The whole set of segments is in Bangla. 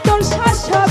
বোতল শাহ সব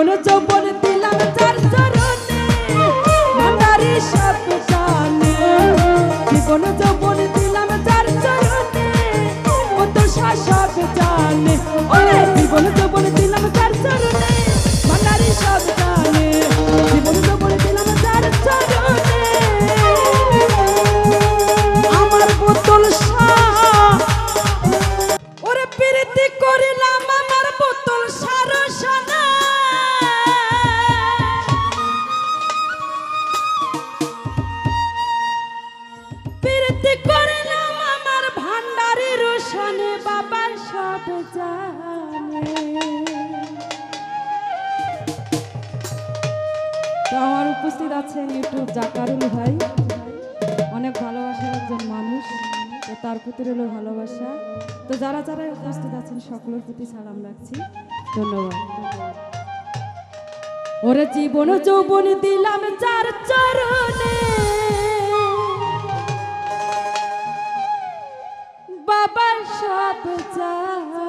যৌবন দিলাম যার চরণে। ভান্ডারি সব জানে। জীবন যৌবন দিলাম যার চরণে। কত সব জানে। ওরে, জীবন যৌবন দিলাম যার চরণে। জীবন উপস্থিত আছেন ইউটিউব জাকারুল ভাই। অনেক ভালোবাসার একজন মানুষ। তো তার প্রতি রইল ভালোবাসা। তো যারা যারা উপস্থিত আছেন, সকলের প্রতি সালাম রাখছি। ধন্যবাদ। ওরে জীবন যৌবন দিলাম যার চরণে। বাবার সব জানে